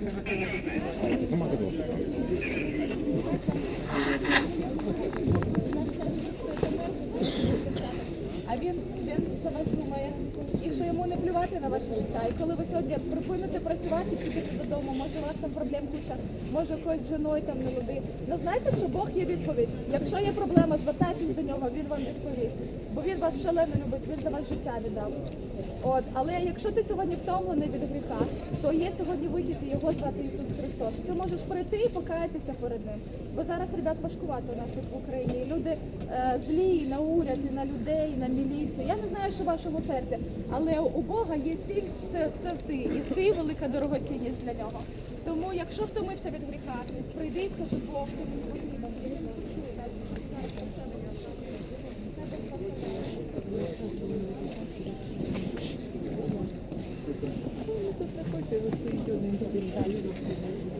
ちょっと待ってください。Він, він за вас думає, і що йому не плювати на ваше життя. І коли ви сьогодні припините працювати, підете додому, може у вас там проблем куча, може когось з жіною там не води. Ну знаєте, що Бог є відповідь. Якщо є проблема, звертайтесь до нього, він вам відповість. Бо він вас шалено любить, він за вас життя віддав. От, але якщо ти сьогодні втомлений від гріха, то є сьогодні вихід і його звати Ісус Христос. Ти можеш прийти і покаятися перед ним. Бо зараз, ребят, важкувато у нас тут в Україні. Люди е, злі на уряд, і на людей, і на інше. Я не знаю, що вашого серця, але у Бога є ціль це, це ти, і ти велика дорогоцінність для нього. Тому, якщо втомився від гріха, прийди і скажи Бог, тобі Thank you.